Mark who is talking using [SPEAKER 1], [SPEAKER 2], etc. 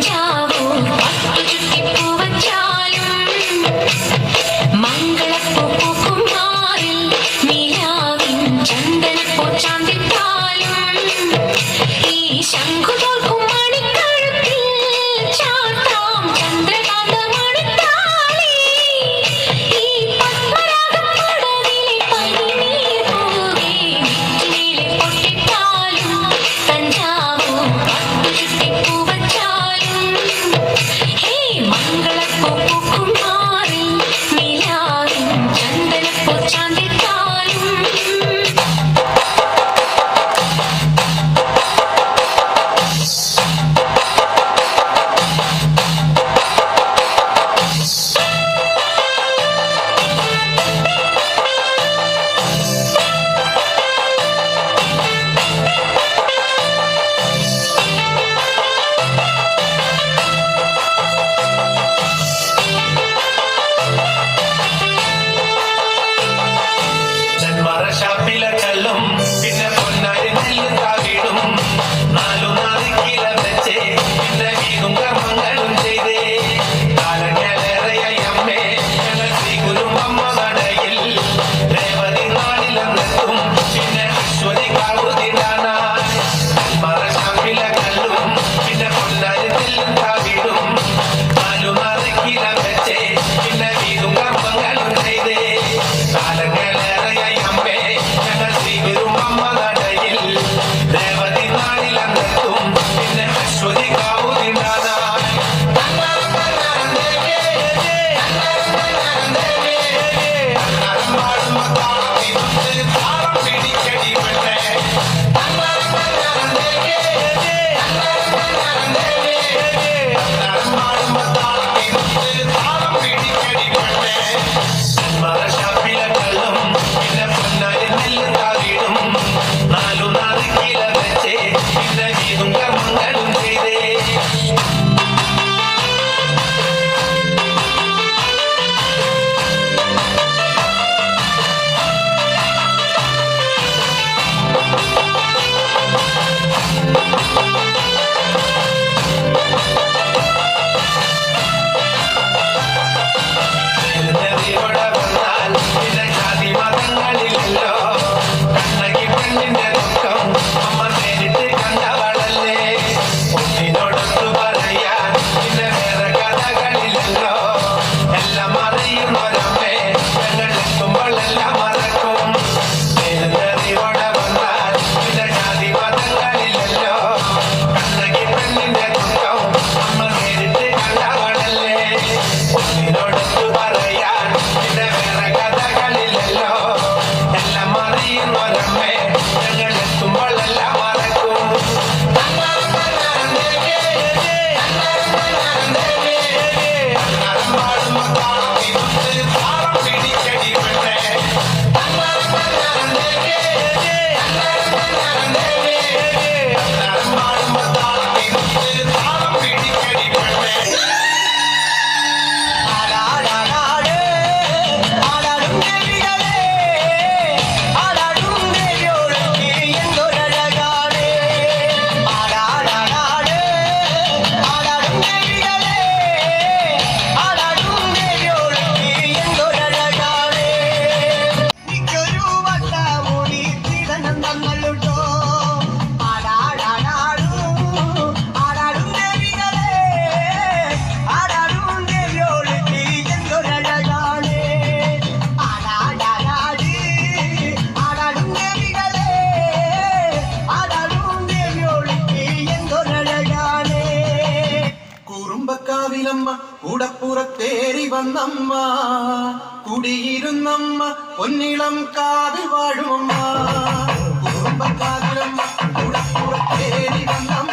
[SPEAKER 1] time.
[SPEAKER 2] വന്നമ്മ കൂടപ്പുറത്തേറി വന്നമ്മ. കുടിയിരുന്നമ്മ പൊന്നിളം കാതിൽ വാഴുമമ്മ. കുടുംബക്കാതിലമ്മ കൂടപ്പുറത്തേറി വന്നമ്മ.